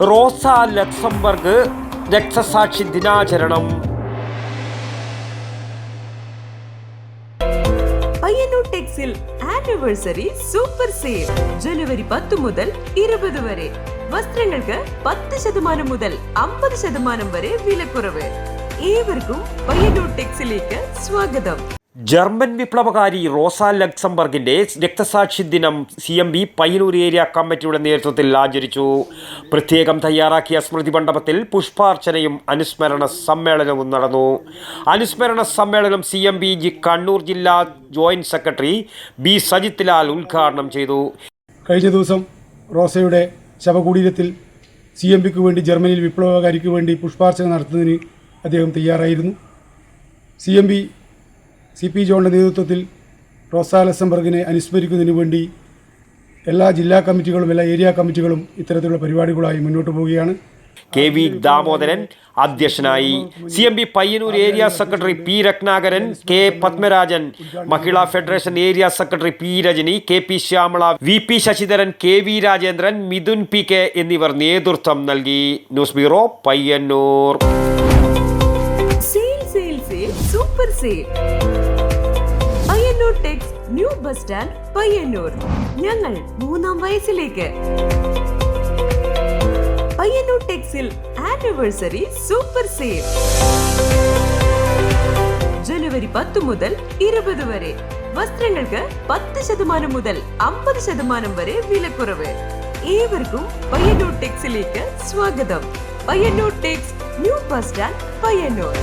റോസ Luxemburg രക്തസാക്ഷി ദിനാചരണം പയ്യന്നൂർ ടെക്സിൽ ആനിവേഴ്സറി സൂപ്പർ സെയിൽ ജനുവരി പത്ത് മുതൽ ഇരുപത് വരെ വസ്ത്രങ്ങൾക്ക് പത്ത് ശതമാനം മുതൽ അമ്പത് ശതമാനം വരെ വിലക്കുറവ് ഏവർക്കും പയ്യന്നൂർ ടെക്സിലേക്ക് സ്വാഗതം ജർമ്മൻ വിപ്ലവകാരി റോസ ലക്സംബർഗിന്റെ രക്തസാക്ഷി ദിനം C M P Payyanur area കമ്മിറ്റിയുടെ നേതൃത്വത്തിൽ ആചരിച്ചു. പ്രത്യേകം തയ്യാറാക്കിയ സ്മൃതി മണ്ഡപത്തിൽ പുഷ്പാർച്ചനയും അനുസ്മരണ സമ്മേളനവും നടന്നു. അനുസ്മരണ സമ്മേളനം C M B G Kannur ജില്ലാ joint secretary B Sajith Lal ഉദ്ഘാടനം ചെയ്തു. കഴിഞ്ഞ ദിവസം റോസയുടെ ശവകുടീരത്തിൽ സി എം പിക്ക് വേണ്ടി ജർമ്മനിയിൽ വിപ്ലവകാരിക്ക് വേണ്ടി പുഷ്പാർച്ചന നടത്തുന്നതിന് അദ്ദേഹം തയ്യാറായിരുന്നു. C M P C P ജോണിന്റെ നേതൃത്വത്തിൽ റോസ ലസംബർഗിനെ അനുസ്മരിക്കുന്നതിന് വേണ്ടി എല്ലാ ജില്ലാ കമ്മിറ്റികളും എല്ലാ ഏരിയ കമ്മിറ്റികളും ഇത്തരത്തിലുള്ള പരിപാടികളായി മുന്നോട്ട് പോവുകയാണ്. കെ വി ദാമോദരൻ അധ്യക്ഷനായി C M P Payyanur area secretary P Ratnakaran K Padmarajan Mahila federation area secretary P Rajani K P Shyamala V P Sasidharan K V Rajendran Mithun P K എന്നിവർ നേതൃത്വം നൽകി. News bureau Payyanur. Super sale Payyanur Tex new bus stand Payyanur. ഞങ്ങൾ മൂന്നാം വയസ്സിലേക്ക്. പയ്യന്നൂർ ടെക്സിൽ anniversary super sale ജനുവരി പത്ത് മുതൽ ഇരുപത് വരെ. വസ്ത്രങ്ങൾക്ക് പത്ത് ശതമാനം മുതൽ അമ്പത് ശതമാനം വരെ വിലക്കുറവ്. ഏവർക്കും പയ്യന്നൂർ ടെക്സിലേക്ക് സ്വാഗതം. Payyanur Tex new bus stand Payyanur.